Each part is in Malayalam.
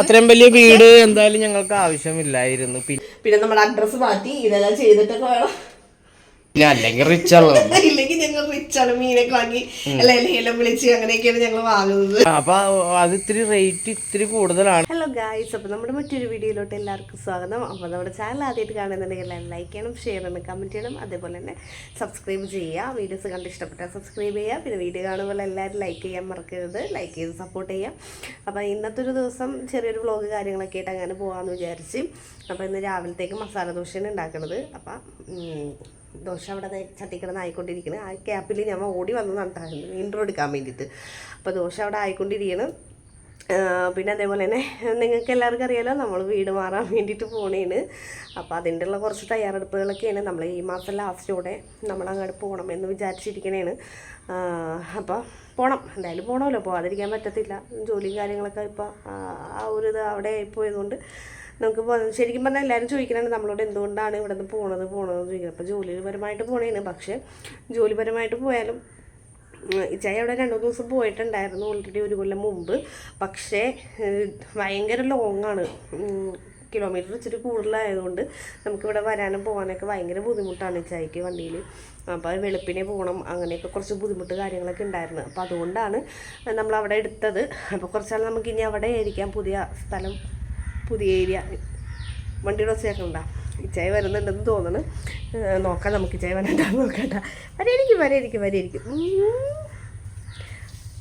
അത്രയും വലിയ വീട് എന്തായാലും ഞങ്ങൾക്ക് ആവശ്യമില്ലായിരുന്നു. പിന്നെ നമ്മുടെ അഡ്രസ്സ് മാറ്റി ഇതെല്ലാം ചെയ്തിട്ടൊക്കെ വേണം. പിന്നെ അല്ലെങ്കിൽ റിച്ച് ആണല്ലോ. ഇല്ലെങ്കിൽ ഞങ്ങൾ റിച്ച് ആണ്. മീനൊക്കെ വാങ്ങി എല്ലാം എല്ലാം വിളിച്ച് അങ്ങനെയൊക്കെയാണ് ഞങ്ങൾ വാങ്ങുന്നത്. അപ്പൊ അത് ഇത്തിരി റേറ്റ് ഇത്തിരി കൂടുതലാണ്. ഹലോ ഗായ്സ് അപ്പൊ നമ്മുടെ മറ്റൊരു വീഡിയോയിലോട്ട് എല്ലാവർക്കും സ്വാഗതം. അപ്പൊ നമ്മുടെ ചാനൽ ആദ്യമായിട്ട് കാണുന്നുണ്ടെങ്കിൽ എല്ലാം ലൈക്ക് ചെയ്യണം ഷെയർ ചെയ്യണം കമന്റ് ചെയ്യണം. അതേപോലെ തന്നെ സബ്സ്ക്രൈബ് ചെയ്യുക. വീഡിയോസ് കണ്ട് ഇഷ്ടപ്പെട്ടാൽ സബ്സ്ക്രൈബ് ചെയ്യുക. പിന്നെ വീഡിയോ കാണുമ്പോൾ എല്ലാവരും ലൈക്ക് ചെയ്യാൻ മറക്കരുത്. ലൈക്ക് ചെയ്ത് സപ്പോർട്ട് ചെയ്യാം അപ്പോൾ ഇന്നത്തെ ഒരു ദിവസം ചെറിയൊരു വ്ളോഗ് കാര്യങ്ങളൊക്കെ ആയിട്ട് അങ്ങനെ പോകാമെന്ന് വിചാരിച്ച്. അപ്പോൾ ഇന്ന് രാവിലത്തേക്ക് മസാല ദോശയാണ് ഉണ്ടാക്കുന്നത് അപ്പം ദോശ അവിടെ ചട്ടിക്കിടന്ന് ആയിക്കൊണ്ടിരിക്കുന്നത് ആ ക്യാപ്പിൽ ഞാൻ ഓടി വന്നതാണ് ഇൻട്രോ എടുക്കാൻ വേണ്ടിയിട്ട്. അപ്പോൾ ദോശ അവിടെ ആയിക്കൊണ്ടിരിക്കണം പിന്നെ അതേപോലെ തന്നെ നിങ്ങൾക്ക് എല്ലാവർക്കും അറിയാലോ നമ്മൾ വീട് മാറാൻ വേണ്ടിയിട്ട് പോണേന് അപ്പോൾ അതിന്റെ ഉള്ള കുറച്ച് തയ്യാറെടുപ്പുകളൊക്കെയാണ് നമ്മൾ ഈ മാസം ലാസ്റ്റോടെ നമ്മൾ അങ്ങോട്ട് പോകണം എന്ന് വിചാരിച്ചിരിക്കണേണ് അപ്പോൾ പോകണം എന്തായാലും പോകണമല്ലോ പോകാതിരിക്കാൻ പറ്റത്തില്ല. ജോലിയും കാര്യങ്ങളൊക്കെ ഇപ്പോൾ ആ ഒരു ഇത് അവിടെ പോയതുകൊണ്ട് നമുക്ക് ശരിക്കും പറഞ്ഞാൽ എല്ലാവരും ചോദിക്കുന്നുണ്ട് നമ്മളോട് എന്തുകൊണ്ടാണ് ഇവിടെ നിന്ന് പോണത് പോണതെന്ന് ചോദിക്കുന്നത് അപ്പോൾ ജോലിപരമായിട്ട് പോണേന്. പക്ഷേ ജോലിപരമായിട്ട് പോയാലും ഇച്ചായി അവിടെ രണ്ടു ദിവസം പോയിട്ടുണ്ടായിരുന്നു ഓൾറെഡി ഒരു കൊല്ലം മുമ്പ്. പക്ഷേ ഭയങ്കര ലോങ്ങാണ് കിലോമീറ്റർ ഇച്ചിരി കൂടുതലായതുകൊണ്ട് നമുക്കിവിടെ വരാനും പോകാനൊക്കെ ഭയങ്കര ബുദ്ധിമുട്ടാണ് ഇച്ചായിക്ക് വണ്ടിയിൽ അപ്പോൾ വെളുപ്പിനെ പോകണം അങ്ങനെയൊക്കെ കുറച്ച് ബുദ്ധിമുട്ട് കാര്യങ്ങളൊക്കെ ഉണ്ടായിരുന്നു. അപ്പോൾ അതുകൊണ്ടാണ് നമ്മൾ അവിടെ എടുത്തത്. അപ്പോൾ കുറച്ചാൾ നമുക്കിനി അവിടെ ആയിരിക്കാം പുതിയ സ്ഥലം പുതിയ ഏരിയ. വണ്ടിയുടെ ഉണ്ടാ. ഇച്ചായ വരുന്നുണ്ടെന്ന് തോന്നുന്നു നോക്കാം നമുക്ക് ഇച്ചായ വരണ്ടെന്ന് നോക്കണ്ട വരെയിരിക്കും വരെയിരിക്കും വരെയിരിക്കും.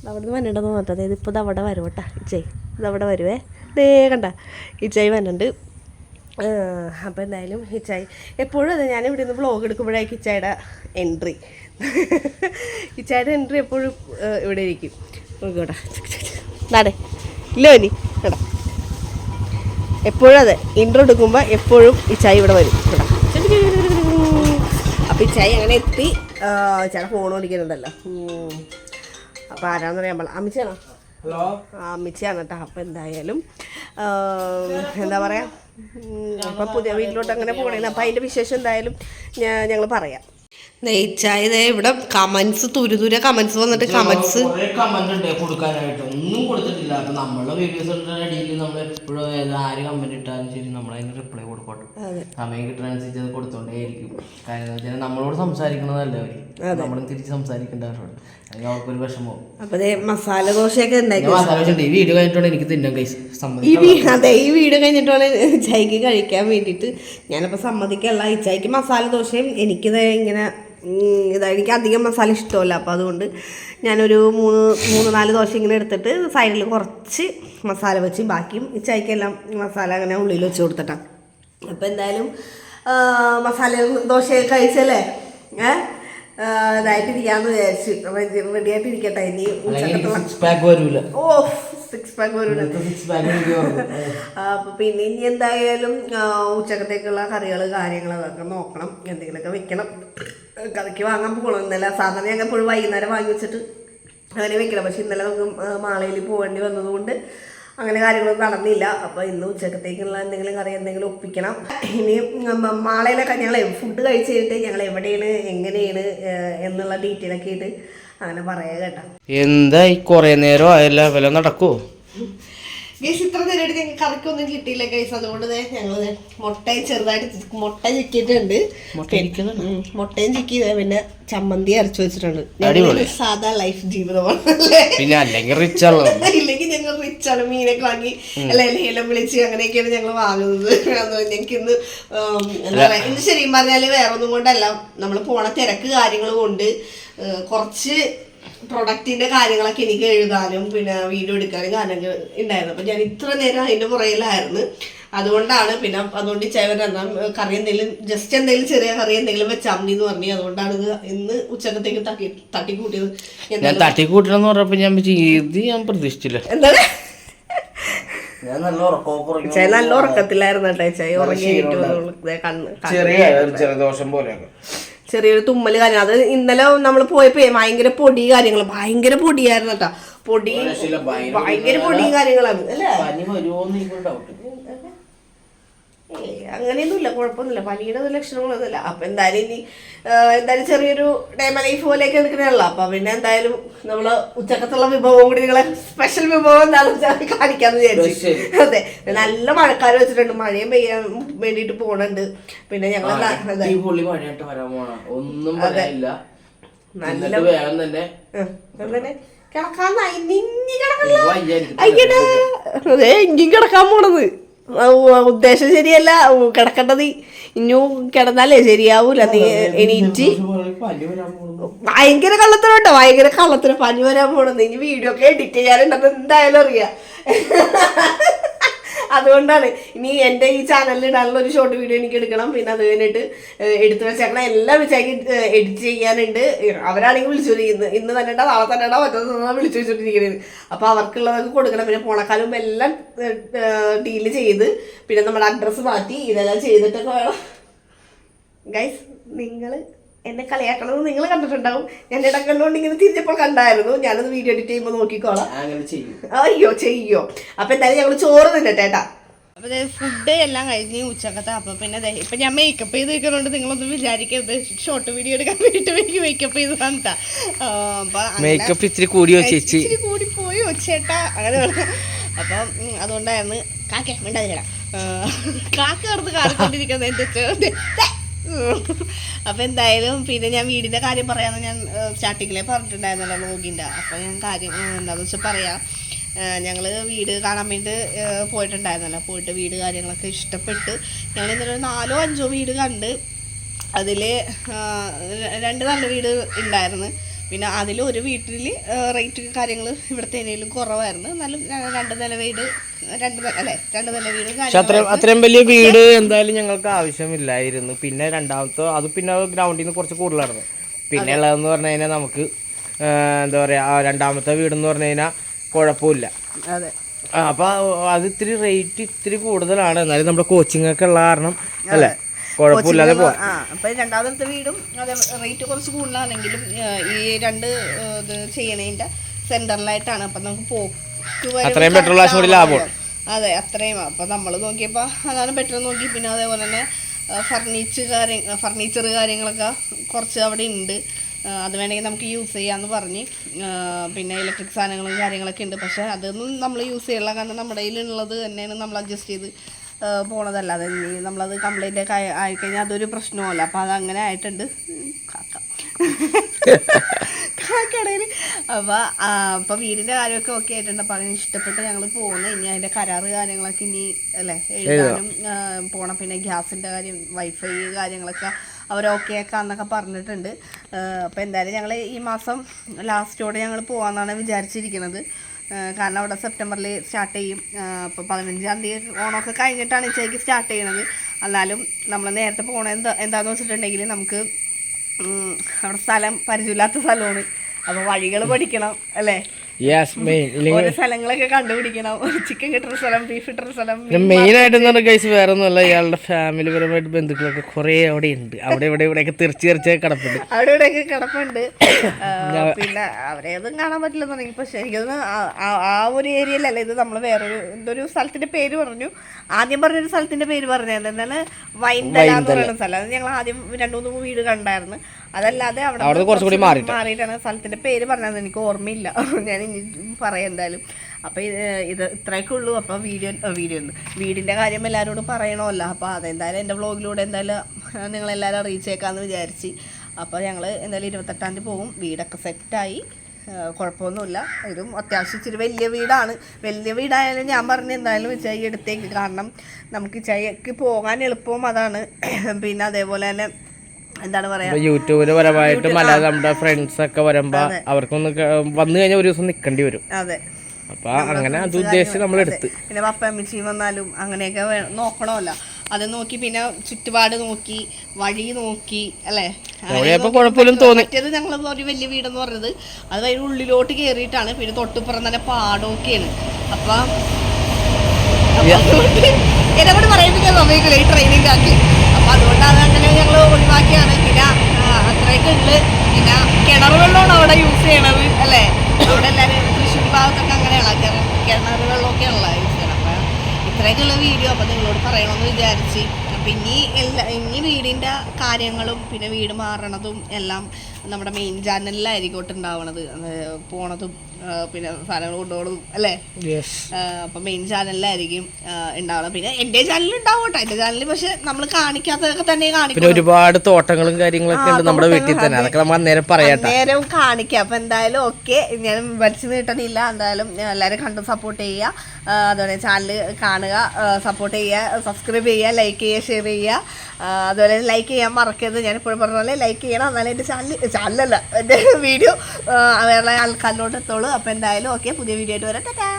അവിടെ നിന്ന് വരണ്ടെന്ന് നോക്കട്ടെ അതായത് ഇപ്പോൾ അവിടെ വരും കേട്ടാ. ഇച്ചായി ഇതവിടെ വരുവേ. ദേ കണ്ട. ഇച്ചായി വരണ്ട് അപ്പോൾ എന്തായാലും ഇച്ചായി എപ്പോഴും അതെ ഞാൻ ഇവിടെ നിന്ന് വ്ളോഗ് എടുക്കുമ്പോഴായിരിക്കും ഇച്ചായുടെ എൻട്രി ഇച്ചായുടെ എൻട്രി എപ്പോഴും ഇവിടെ ഇരിക്കും. നോക്കോട്ടെ നാടേ. ഇല്ലോ ഇനി. കേടാ. എപ്പോഴും അതെ. ഇൻട്രോ എടുക്കുമ്പോൾ എപ്പോഴും ഈ ചായ ഇവിടെ വരും. കേട്ടോ അപ്പോൾ ഈ ചായ അങ്ങനെ എത്തി. ചേട്ടാ ഫോൺ ഓടിക്കുന്നുണ്ടല്ലോ അപ്പോൾ ആരാന്ന് പറയാൻ പാടില്ല. അമ്മിച്ചാണോ ഹലോ? ആ അമ്മിച്ചയാണ് കേട്ടോ അപ്പം എന്തായാലും എന്താ പറയുക അപ്പം പുതിയ വീട്ടിലോട്ട് അങ്ങനെ പോകണേ അപ്പം അതിന്റെ വിശേഷം എന്തായാലും ഞങ്ങൾ പറയാം. നെയ്ച്ചായ ഇവിടെ കമൻസ് തുരുതുര കമൻസ് വന്നിട്ട് കുറെ കമന്റ് ഉണ്ട് കൊടുക്കാനായിട്ട്. ഒന്നും കൊടുത്തിട്ടില്ല. അപ്പൊ നമ്മളെ വീഡിയോസ് അടിയിൽ നമ്മൾ എപ്പോഴും ആര് കമന്റ് ഇട്ടാലും ശരി നമ്മൾ അതിന് റിപ്ലൈ കൊടുക്കട്ടെ. സമയം കിട്ടുന്നതനുസരിച്ച് അത് കൊടുത്തോണ്ടേയിരിക്കും കാര്യം നമ്മളോട് സംസാരിക്കണതല്ല അവർ? നമ്മളും തിരിച്ച് സംസാരിക്കേണ്ടവരോട് അല്ലെങ്കിൽ അവർക്കൊരു വിഷമവും. അപ്പോൾ ദേ മസാല ദോശയൊക്കെ ഉണ്ടാക്കി മസാല ദോശ ഈ വീഡിയോ കഴിഞ്ഞിട്ടുണ്ട് എനിക്ക് തിന്നാൻ സമ്മതിക്കാം അതെ ഈ വീട് കഴിഞ്ഞിട്ടാണ് ചായക്ക് കഴിക്കാൻ വേണ്ടിയിട്ട് ഞാനിപ്പോ സമ്മതിക്കല്ല. ഈ ചായക്ക് മസാല ദോശയും എനിക്കിത് ഇങ്ങനെ ഇതാ എനിക്ക് അധികം മസാല ഇഷ്ടമല്ല. അപ്പോൾ അതുകൊണ്ട് ഞാനൊരു മൂന്ന് മൂന്ന് നാല് ദോശ ഇങ്ങനെ എടുത്തിട്ട് സൈഡിൽ കുറച്ച് മസാല വെച്ച് ബാക്കിയും ഈ ചായക്കെല്ലാം മസാല അങ്ങനെ ഉള്ളിൽ വെച്ച് കൊടുത്തിട്ടാണ് അപ്പോൾ എന്തായാലും മസാല ദോശയൊക്കെ കഴിച്ചല്ലേ? ഏ? ഇതായിട്ടിരിക്കാന്ന് വിചാരിച്ചു. റെഡിയായിട്ടിരിക്കട്ടെ ഇനി ഓഫ് ഓ സിക്സ് പാക്ക്. അപ്പൊ പിന്നെ ഇനി എന്തായാലും ഉച്ചക്കത്തേക്കുള്ള കറികൾ കാര്യങ്ങൾ അതൊക്കെ നോക്കണം. എന്തെങ്കിലുമൊക്കെ വെക്കണം. കറിക്ക് വാങ്ങാൻ പോകണം ഇന്നലെ സാധാരണ ഞങ്ങൾ എപ്പോഴും വൈകുന്നേരം വാങ്ങി വെച്ചിട്ട് അങ്ങനെ വെക്കണം പക്ഷെ ഇന്നലെ നമുക്ക് മാളയിൽ പോകേണ്ടി വന്നതുകൊണ്ട് അങ്ങനെ കാര്യങ്ങളൊന്നും നടന്നില്ല. അപ്പോൾ ഇന്ന് ഉച്ചക്കത്തേക്കുള്ള എന്തെങ്കിലും കറി എന്തെങ്കിലും ഒപ്പിക്കണം. ഇനി മാളയിലൊക്കെ ഞങ്ങൾ ഫുഡ് കഴിച്ച് കഴിഞ്ഞിട്ട് ഞങ്ങൾ എവിടെയാണ് എങ്ങനെയാണ് എന്നുള്ള ഡീറ്റെയിൽ ഒക്കെ ആയിട്ട് അങ്ങനെ പറയാ കേട്ടോ. എന്തായി? കൊറേ നേരം ആയല്ല വല്ല നടക്കുവോ? ഗൈസ് ഇത്ര നേരമായിട്ട് ഞങ്ങൾക്ക് കറിക്കൊന്നും കിട്ടിയില്ല ഗൈസ് അതുകൊണ്ട് ദേ മുട്ടയും ചെറുതായിട്ട് മുട്ട ചിക്കിയിട്ടുണ്ട്. മുട്ടയും ചിക്കി പിന്നെ ചമ്മന്തി അരച്ചു വെച്ചിട്ടുണ്ട്. സാധാ ലൈഫ് ജീവിതമാണ് പിന്നെ അല്ലെങ്കിൽ റിച്ച് ഇല്ലെങ്കിൽ ഞങ്ങൾ റിച്ചാണ് മീനൊക്കെ വാങ്ങി അല്ലെ ലേലം വിളിച്ച് അങ്ങനെയൊക്കെയാണ് ഞങ്ങൾ വാങ്ങുന്നത്. ഞങ്ങൾക്ക് ഇന്ന് എന്താ പറയാ ഇന്ന് ശരിക്കും പറഞ്ഞാൽ വേറെ ഒന്നും കൊണ്ടല്ല. നമ്മൾ പോണ തിരക്ക് കാര്യങ്ങളും കൊണ്ട് കുറച്ച് പ്രൊഡക്റ്റിന്റെ കാര്യങ്ങളൊക്കെ എനിക്ക് എഴുതാനും പിന്നെ വീഡിയോ എടുക്കാനും കാര്യങ്ങൾ ഉണ്ടായിരുന്നു. അപ്പൊ ഞാൻ ഇത്ര നേരം അതിന്റെ പുറകിലായിരുന്നു. അതുകൊണ്ടാണ് പിന്നെ അതുകൊണ്ട് ചേവൻ എന്നാൽ കറി എന്തെങ്കിലും ജസ്റ്റ് എന്തെങ്കിലും ചെറിയ കറി എന്തെങ്കിലും വെച്ചാൽ മതി എന്ന് പറഞ്ഞു അതുകൊണ്ടാണ് ഇത് ഇന്ന് ഉച്ചക്കത്തേക്ക് തട്ടി തട്ടിക്കൂട്ടിയത്. ഞാൻ തട്ടിക്കൂട്ടണമെന്ന് പറഞ്ഞപ്പോൾ ഞാൻ ഇത് ഞാൻ പ്രതീക്ഷിച്ചില്ല. എന്താണ്? ഞാൻ നല്ല ഉറക്കമൊക്കെ ചേ നല്ല ഉറക്കത്തിലായിരുന്നു കേട്ടോ. ചേ ഉറങ്ങി ചെറിയ ജലദോഷം പോലെയൊക്കെ. ചെറിയൊരു തുമ്മൽ കാര്യം അത് ഇന്നലെ നമ്മൾ പോയപ്പോ ഭയങ്കര പൊടി കാര്യങ്ങൾ ഭയങ്കര പൊടിയായിരുന്നു കേട്ടോ. പൊടി ഭയങ്കര പൊടിയും കാര്യങ്ങളാണ്. അല്ലേ? അങ്ങനെയൊന്നുമില്ല കുഴപ്പമൊന്നുമില്ല. പനിയുടെ ഒരു ലക്ഷണങ്ങളൊന്നുമില്ല അപ്പൊ എന്തായാലും ഇനി എന്തായാലും ചെറിയൊരു ഡേമ ലൈഫ് പോലെയൊക്കെ എടുക്കണല്ലോ അപ്പൊ പിന്നെ എന്തായാലും നമ്മൾ ഉച്ചക്കത്തുള്ള വിഭവം കൂടി നിങ്ങളെ സ്പെഷ്യൽ വിഭവം എന്താണെന്ന് വെച്ചാൽ കാണിക്കാന്ന് വിചാരിച്ചു. അതെ. നല്ല മഴക്കാലം വെച്ചിട്ടുണ്ട്. മഴയും പെയ്യാൻ വേണ്ടിയിട്ട് പോണുണ്ട്. പിന്നെ ഞങ്ങൾ ഒന്നും നല്ല വേഗം തന്നെ. കിടക്കാൻ കിടക്കാൻ പോണത്. ഉദ്ദേശം ശരിയല്ല. കിടക്കേണ്ടത് ഇനിയും കിടന്നാലേ ശരിയാവൂല. നീ എണീറ്റ് ഭയങ്കര കള്ളത്തരം കേട്ടോ ഭയങ്കര കള്ളത്തിന് പനി വരാൻ പോണെന്ന് ഇനി വീഡിയോ ഒക്കെ എഡിറ്റ് ചെയ്യാനുണ്ടെന്ന് എന്തായാലും അറിയാം. അതുകൊണ്ടാണ് ഇനി എന്റെ ഈ ചാനലിൽ ഇടാനുള്ള ഒരു ഷോർട്ട് വീഡിയോ എനിക്ക് എടുക്കണം. പിന്നെ അത് കഴിഞ്ഞിട്ട് എടുത്തു വെച്ചേക്കണം. എല്ലാം വിചാരിക്കും എഡിറ്റ് ചെയ്യാനുണ്ട്. അവരാണെങ്കിൽ വിളിച്ചു ഇന്ന് ഇന്ന് തന്നെ നാളെ തന്നെ ഇടാം, വിളിച്ചു വെച്ചിട്ടിരിക്കുന്നത് അപ്പോൾ അവർക്കുള്ളതൊക്കെ കൊടുക്കണം. പിന്നെ പോണക്കാലും എല്ലാം ഡീൽ ചെയ്ത് പിന്നെ നമ്മുടെ അഡ്രസ്സ് മാറ്റി ഇതെല്ലാം ചെയ്തിട്ടൊക്കെ വേണം. ഗൈസ് നിങ്ങൾ എന്നെ കളിയാക്കണത് നിങ്ങൾ കണ്ടിട്ടുണ്ടാവും. ഞാൻ കൊണ്ട് ഇങ്ങനെ തിരിഞ്ഞപ്പോൾ കണ്ടായിരുന്നു. ഞാനത് വീഡിയോ എഡിറ്റ് ചെയ്യുമ്പോൾ നോക്കിക്കോളാം. അങ്ങനെ ചെയ്യും. അയ്യോ ചെയ്യോ. അപ്പൊ എന്തായാലും ഞങ്ങൾ ചോറ് തിന്നട്ടേട്ടാ അപ്പൊ ഫുഡ് എല്ലാം കഴിഞ്ഞ് ഉച്ചക്കത്തെ അപ്പൊ പിന്നെ ദേ ഇപ്പൊ ഞാൻ മേക്കപ്പ് ചെയ്ത് വെക്കുന്നതുകൊണ്ട് നിങ്ങളൊന്നും വിചാരിക്കരുത്. ഷോർട്ട് വീഡിയോ എടുക്കാൻ വേണ്ടിട്ട് എനിക്ക് മേക്കപ്പ് ചെയ്ത് വന്നിട്ടാ അപ്പൊ മേക്കപ്പ് ഇച്ചിരി കൂടി ചേച്ചി? ഇച്ചിരി കൂടി പോയി ചേട്ടാ? അങ്ങനെ അപ്പൊ അതുകൊണ്ടായിരുന്നു കാക്കേ മിണ്ടാതിരടാ കാക്ക കിടന്ന് കാറിക്കൊണ്ടിരിക്കുന്നത് എന്റെ ചെ- അപ്പം എന്തായാലും പിന്നെ ഞാൻ വീടിന്റെ കാര്യം പറയാമെന്ന് ഞാൻ സ്റ്റാർട്ടിങ്ങിലേ പറഞ്ഞിട്ടുണ്ടായിരുന്നല്ലോ ബ്ലോഗിന്റെ അപ്പോൾ ഞാൻ കാര്യം എന്താണെന്ന് വെച്ചാൽ പറയാം ഞങ്ങൾ വീട് കാണാൻ വേണ്ടി പോയിട്ടുണ്ടായിരുന്നല്ലോ. പോയിട്ട് വീട് കാര്യങ്ങളൊക്കെ ഇഷ്ടപ്പെട്ട് ഞങ്ങൾ ഇന്നലെ നാലോ അഞ്ചോ വീട് കണ്ട് അതിൽ രണ്ട് നല്ല വീട് ഉണ്ടായിരുന്നു. പിന്നെ അതിൽ ഒരു വീട്ടിൽ റേറ്റ് കാര്യങ്ങൾ ഇവിടത്തേനേലും കുറവായിരുന്നു. എന്നാലും രണ്ട് നില വീട് രണ്ട് അല്ലേ രണ്ട് നില വീട് അത്രയും വലിയ വീട് എന്തായാലും ഞങ്ങൾക്ക് ആവശ്യമില്ലായിരുന്നു. പിന്നെ രണ്ടാമത്തെ അത് പിന്നെ ഗ്രൗണ്ടിൽ നിന്ന് കുറച്ച് കൂടുതലായിരുന്നു. പിന്നെ ഉള്ളതെന്ന് പറഞ്ഞു കഴിഞ്ഞാൽ നമുക്ക് എന്താ പറയാ രണ്ടാമത്തെ വീടെന്ന് പറഞ്ഞു കഴിഞ്ഞാൽ കുഴപ്പമില്ല. അതെ. അപ്പോൾ അപ്പൊ അത് ഇത്തിരി റേറ്റ് ഇത്തിരി കൂടുതലാണ്. എന്നാലും നമ്മുടെ കോച്ചിങ് ഒക്കെ ഉള്ള കാരണം അല്ലേ? കുഴപ്പമില്ലാതെ പോവാം. ആ അപ്പം രണ്ടാമത്തെ വീടും അതെ റേറ്റ് കുറച്ച് കൂടുതലാണെങ്കിലും ഈ രണ്ട് ഇത് ചെയ്യണതിന്റെ സെന്ററിലായിട്ടാണ് അപ്പം നമുക്ക് പോക്ക് അത്രയും പെട്രോൾ കാശ് കൂടി ലാഭമാണ് അതെ അത്രയും. അപ്പം നമ്മൾ നോക്കിയപ്പോൾ അതാണ് ബെറ്റർ നോക്കി. പിന്നെ അതേപോലെ തന്നെ ഫർണിച്ചർ കാര്യങ്ങൾ ഫർണിച്ചർ കാര്യങ്ങളൊക്കെ കുറച്ച് അവിടെ ഉണ്ട്. അത് വേണമെങ്കിൽ നമുക്ക് യൂസ് ചെയ്യാമെന്ന് പറഞ്ഞ്. പിന്നെ ഇലക്ട്രിക് സാധനങ്ങളും കാര്യങ്ങളൊക്കെ ഉണ്ട്. പക്ഷേ അതൊന്നും നമ്മൾ യൂസ് ചെയ്യില്ല കാരണം നമ്മുടെ കയ്യിലുള്ളത് തന്നെയാണ് നമ്മൾ അഡ്ജസ്റ്റ് ചെയ്ത് പോണതല്ല അത് നമ്മളത് കംപ്ലൈന്റ് ഒക്കെ ആയി- ആയിക്കഴിഞ്ഞാൽ അതൊരു പ്രശ്നമല്ല. അപ്പോൾ അത് അങ്ങനെ ആയിട്ടുണ്ട്. കാക്ക. കാക്കടയിൽ അപ്പോൾ അപ്പോൾ വീടിന്റെ കാര്യമൊക്കെ ഓക്കെ ആയിട്ടുണ്ട്. അപ്പോൾ അതിന് ഇഷ്ടപ്പെട്ട് ഞങ്ങൾ പോകുന്നു ഇനി അതിന്റെ കരാറ് കാര്യങ്ങളൊക്കെ ഇനി അല്ലേ എഴുതാനും പോകണം പിന്നെ ഗ്യാസിന്റെ കാര്യം വൈഫൈ കാര്യങ്ങളൊക്കെ അവർ ഓക്കെ ആക്കാന്നൊക്കെ പറഞ്ഞിട്ടുണ്ട്. അപ്പോൾ എന്തായാലും ഞങ്ങൾ ഈ മാസം ലാസ്റ്റോടെ ഞങ്ങൾ പോകാമെന്നാണ് വിചാരിച്ചിരിക്കുന്നത് കാരണം അവിടെ സെപ്റ്റംബറിൽ സ്റ്റാർട്ട് ചെയ്യും. അപ്പോൾ പതിനഞ്ചാം തീയതി ഓണമൊക്കെ കഴിഞ്ഞിട്ടാണ് ഇച്ചയ്ക്ക് സ്റ്റാർട്ട് ചെയ്യണത്. എന്നാലും നമ്മൾ നേരത്തെ പോകണത് എന്താ എന്താണെന്ന് വെച്ചിട്ടുണ്ടെങ്കിൽ നമുക്ക് അവിടെ സ്ഥലം പരിചയമില്ലാത്ത സ്ഥലമാണ്. അപ്പോൾ വഴികൾ പഠിക്കണം അല്ലേ? ഓരോ സ്ഥലങ്ങളൊക്കെ കണ്ടുപിടിക്കണം. ചിക്കൻ കിട്ടുന്ന സ്ഥലം ബീഫ് കിട്ടുന്ന സ്ഥലം മെയിൻ ആയിട്ട് കേസ് വേറെ ഒന്നുമല്ല ഇയാളുടെ ഫാമിലി പരമായിട്ട് ബന്ധുക്കളൊക്കെ കുറേ അവിടെ ഉണ്ട്. അവിടെ ഇവിടെ ഇവിടെയൊക്കെ തെറിച്ച് തെറിച്ചൊക്കെ കിടപ്പുണ്ട്. അവിടെ ഇവിടെയൊക്കെ കിടപ്പുണ്ട്. പിന്നെ അവരെ ഒന്നും കാണാൻ പറ്റില്ല തുടങ്ങി പക്ഷെ എനിക്കൊന്ന് ആ ഒരു ഏരിയയിലല്ല ഇത് നമ്മൾ വേറൊരു എന്തൊരു സ്ഥലത്തിന്റെ പേര് പറഞ്ഞു. ആദ്യം പറഞ്ഞൊരു സ്ഥലത്തിന്റെ പേര് പറഞ്ഞത് എന്താണ് വൈൻതല എന്ന് പറയുന്ന സ്ഥലം. അത് ഞങ്ങൾ ആദ്യം രണ്ടു മൂന്ന് വീട് കണ്ടായിരുന്നു. അതല്ലാതെ അവിടെ അവിടുന്ന് കുറച്ചുകൂടി മാറിയിട്ട്. മാറിയിട്ടാണ് സ്ഥലത്തിന്റെ പേര് പറഞ്ഞത്. എനിക്ക് ഓർമ്മയില്ല. ഞാൻ ഇനി പറയാം എന്തായാലും. അപ്പൊ ഇത് ഇത് ഇത്രയൊക്കെ ഉള്ളൂ. അപ്പൊ വീഡിയോ വീഡിയോ വീടിന്റെ കാര്യം എല്ലാവരോടും പറയണമല്ലോ. അപ്പൊ അതെന്തായാലും എന്റെ വ്ളോഗിലൂടെ എന്തായാലും നിങ്ങൾ എല്ലാവരും അറിയിച്ചേക്കാന്ന് വിചാരിച്ച്. അപ്പോൾ ഞങ്ങൾ എന്തായാലും ഇരുപത്തെട്ടാം തീയതി പോകും. വീടൊക്കെ സെറ്റായി കുഴപ്പമൊന്നുമില്ല. ഇതും അത്യാവശ്യം ഇച്ചിരി വലിയ വീടാണ്. വലിയ വീടായാലും ഞാൻ പറഞ്ഞ എന്തായാലും ഇച്ചായി എടുത്തേക്ക് കാരണം നമുക്ക് ഇച്ചായിക്ക് പോകാൻ എളുപ്പവും അതാണ്. പിന്നെ അതേപോലെ തന്നെ എന്താണ് പറയാ? യൂട്യൂബിൽ പരമായിട്ടും അല്ലാതെ നമ്മുടെ ഫ്രണ്ട്സ് ഒക്കെ വരുമ്പോ അവർക്കൊന്ന് വന്നു കഴിഞ്ഞാൽ ഒരു ദിവസം നിക്കേണ്ടി വരും. അതെ. അപ്പൊ അങ്ങനെ അത് ഉദ്ദേശിച്ച് നമ്മൾ എടുത്ത്. പിന്നെ പപ്പ അമ്മച്ചി വന്നാലും അങ്ങനെയൊക്കെ നോക്കണമല്ല. അത് നോക്കി പിന്നെ ചുറ്റുപാട് നോക്കി വഴി നോക്കി അല്ലേ? കുഴപ്പമില്ലെന്ന് തോന്നി. മറ്റേത് ഞങ്ങൾ ഒരു വലിയ വീടെന്ന് പറഞ്ഞത് അത് അതിന് ഉള്ളിലോട്ട് കയറിയിട്ടാണ് പിന്നെ തൊട്ടുപുറം തന്നെ പാടമൊക്കെയാണ്. അപ്പൊ എന്നോട് പറയിപ്പിക്കാൻ സമയത്തില്ല ഈ ട്രെയിനിങ് ആക്കി. അപ്പൊ അതുകൊണ്ട് അത് അങ്ങനെ ഞങ്ങൾ ഒഴിവാക്കിയാണ് പിന്നെ അത്രയൊക്കെ ഉണ്ട് പിന്നെ കിണർ വെള്ളമാണ് അവിടെ യൂസ് ചെയ്യണത് അല്ലേ? അവിടെ എല്ലാവരും തൃശ്ശൂർ ഭാഗത്തൊക്കെ അങ്ങനെയാണ് കിണർ വെള്ളമൊക്കെയാണല്ലോ യൂസ് ചെയ്യണം. അപ്പൊ ഇത്രയൊക്കെയുള്ള വീഡിയോ അപ്പോൾ നിങ്ങളോട് പറയണമെന്ന് വിചാരിച്ച്. അപ്പം ഇനി എല്ലാ ഇനി വീടിന്റെ കാര്യങ്ങളും പിന്നെ വീട് മാറണതും എല്ലാം നമ്മുടെ മെയിൻ ചാനലിലായിരിക്കും ഉണ്ടാവണത് പോണതും പിന്നെ സാധനങ്ങൾ കൊണ്ടുപോകും അല്ലേ? അപ്പൊ മെയിൻ ചാനലിലായിരിക്കും ഉണ്ടാവണം പിന്നെ എന്റെ ചാനലിൽ ഉണ്ടാവും എന്റെ ചാനലിൽ പക്ഷെ നമ്മൾ കാണിക്കാത്തതൊക്കെ തന്നെ കാണിക്കും. ഒരുപാട് തോട്ടങ്ങളും കാര്യങ്ങളൊക്കെ ഉണ്ട് നമ്മുടെ വീട്ടിൽ തന്നെ. അതൊക്കെ നമ്മൾ അന്നേരം പറയാം നേരം കാണിക്കാം. അപ്പൊ എന്തായാലും ഓക്കെ ഞാൻ വലിച്ചു നീട്ടണില്ല. എന്തായാലും എല്ലാവരും കണ്ടും സപ്പോർട്ട് ചെയ്യുക. അതുപോലെ ചാനൽ കാണുക സപ്പോർട്ട് ചെയ്യുക സബ്സ്ക്രൈബ് ചെയ്യുക ലൈക്ക് ചെയ്യുക ഷെയർ ചെയ്യുക. അതുപോലെ ലൈക്ക് ചെയ്യാൻ മറക്കരുത്. ഞാൻ ഇപ്പോഴും പറഞ്ഞ പോലെ ലൈക്ക് ചെയ്യണം. എന്നാലും എന്റെ ചാനൽ ചാനലല്ല എന്റെ വീഡിയോ വേറെ ആൾക്കാരിലോട്ട് എത്തുള്ളൂ. അപ്പോൾ എന്തായാലും ഓക്കെ പുതിയ വീഡിയോ ആയിട്ട് വരാം. ടാറ്റാ.